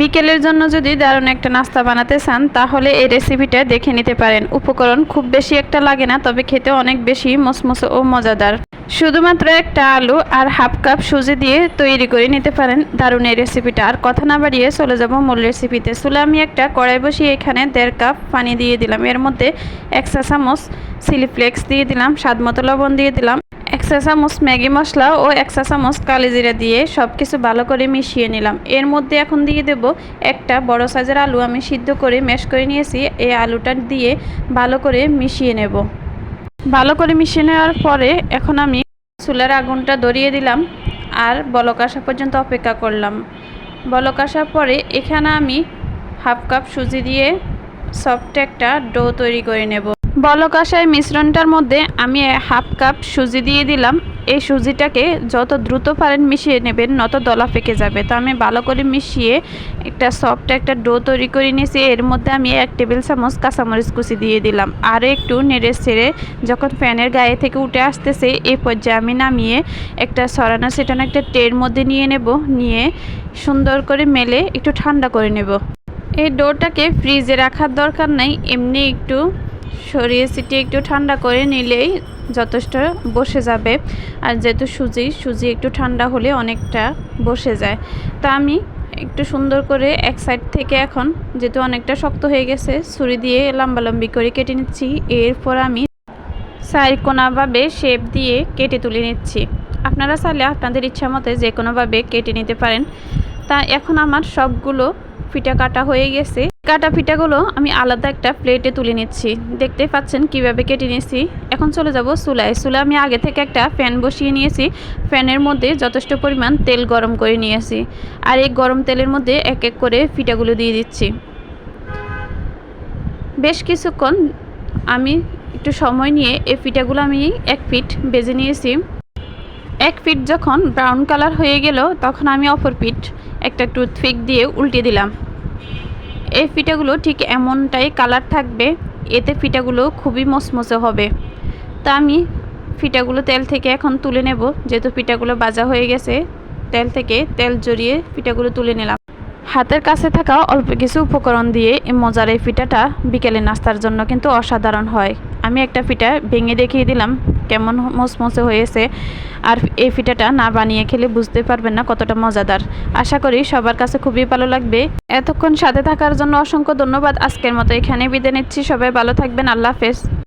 বিকেলের জন্য যদি দারুণ একটা নাস্তা বানাতে চান, তাহলে এই রেসিপিটা দেখে নিতে পারেন। উপকরণ খুব বেশি একটা লাগে না, তবে খেতে অনেক বেশি মসমসে ও মজাদার। শুধুমাত্র একটা আলু আর হাফ কাপ সুজি দিয়ে তৈরি করে নিতে পারেন দারুণ এই রেসিপিটা আর কথা না বাড়িয়ে চলে যাব মূল রেসিপিতে চুলে আমি একটা কড়াই বসিয়ে এখানে দেড় কাপ পানি দিয়ে দিলাম। এর মধ্যে এক চা চামচ চিলি ফ্লেক্স দিয়ে দিলাম স্বাদ মতো লবণ দিয়ে দিলাম চা চামচ ম্যাগি মশলা ও এক চা চামচ কালিজিরা দিয়ে সব কিছু ভালো করে মিশিয়ে নিলাম। এর মধ্যে এখন দিয়ে দেব একটা বড় সাইজের আলু আমি সিদ্ধ করে ম্যাশ করে নিয়েছি। এই আলুটা দিয়ে ভালো করে মিশিয়ে নেব। ভালো করে মিশিয়ে নেওয়ার পরে এখন আমি চুলার আগুনটা ধরিয়ে দিলাম আর বলক আসা পর্যন্ত অপেক্ষা করলাম। বলক আসার পরে এখানে আমি হাফ কাপ সুজি দিয়ে সফট একটা ডো তৈরি করে নেব। বলক আসায় মিশ্রণটার মধ্যে আমি হাফ কাপ সুজি দিয়ে দিলাম। এই সুজিটাকে যত দ্রুত পারেন মিশিয়ে নেবেন, নত দলা পেকে যাবে। তো আমি ভালো করে মিশিয়ে একটা সফট একটা ডো তৈরি করে নিয়েছি। এর মধ্যে আমি এক টেবিল চামচ কাঁচামরিচ কুচি দিয়ে দিলাম। আর একটু নেড়ে ছেড়ে যখন ফ্যানের গায়ে থেকে উঠে আসতেছে এই পর্যায়ে আমি নামিয়ে একটা সরানো সেটানো একটা ট্রের মধ্যে নিয়ে নেব। নিয়ে সুন্দর করে মেলে একটু ঠান্ডা করে নেব। এই ডোটাকে ফ্রিজে রাখার দরকার নাই। এমনি একটু সরিয়ে সিটি একটু ঠান্ডা করে নিলেই যথেষ্ট বসে যাবে। আর যেহেতু সুজি সুজি একটু ঠান্ডা হলে অনেকটা বসে যায়। তা আমি একটু সুন্দর করে এক সাইড থেকে এখন যেহেতু অনেকটা শক্ত হয়ে গেছে, ছুরি দিয়ে লম্বালম্বি করে কেটে নিচ্ছি। এরপর আমি সাইরকোনাভাবে শেপ দিয়ে কেটে তুলে নিচ্ছি। আপনারা চাইলে আপনাদের ইচ্ছা মতে যে কোনোভাবে কেটে নিতে পারেন। তা এখন আমার সবগুলো ফিটা কাটা হয়ে গেছে। কাটা পিঠাগুলো আমি আলাদা একটা প্লেটে তুলে নিচ্ছি। দেখতে পাচ্ছেন কীভাবে কেটে নিয়েছি। এখন চলে যাব চুলায়। চুলা আমি আগে থেকে একটা ফ্যান বসিয়ে নিয়েছি। ফ্যানের মধ্যে যথেষ্ট পরিমাণ তেল গরম করে নিয়েছি। আর এই গরম তেলের মধ্যে এক এক করে পিঠাগুলো দিয়ে দিচ্ছি। বেশ কিছুক্ষণ আমি একটু সময় নিয়ে এই পিঠাগুলো আমি এক ফিট বেজে নিয়েছি। এক ফিট যখন ব্রাউন কালার হয়ে গেল, তখন আমি অপর পিঠ একটা টুথপিক দিয়ে উল্টে দিলাম। এই পিঠাগুলো ঠিক এমনটাই কালার থাকবে, এতে পিঠাগুলো খুবই মচমচে হবে। তা আমি পিঠাগুলো তেল থেকে এখন তুলে নেব, যেহেতু পিঠাগুলো বাজা হয়ে গেছে, তেল থেকে তেল জড়িয়ে পিঠাগুলো তুলে নিলাম। হাতের কাছে থাকা অল্প কিছু উপকরণ দিয়ে এই মজার এই পিঠাটা বিকেলে নাস্তার জন্য কিন্তু অসাধারণ হয়। আমি একটা পিঠা ভেঙে দেখিয়ে দিলাম কেমন মচমচে হয়েছে আর এই পিঠাটা না বানিয়ে খেলে বুঝতে পারবেন না কতটা মজাদার। আশা করি সবার কাছে খুবই ভালো লাগবে। এতক্ষণ সাথে থাকার জন্য অসংখ্য ধন্যবাদ। আজকের মতো এখানে বিদায় নিচ্ছি। সবাই ভালো থাকবেন। আল্লাহ হাফেজ।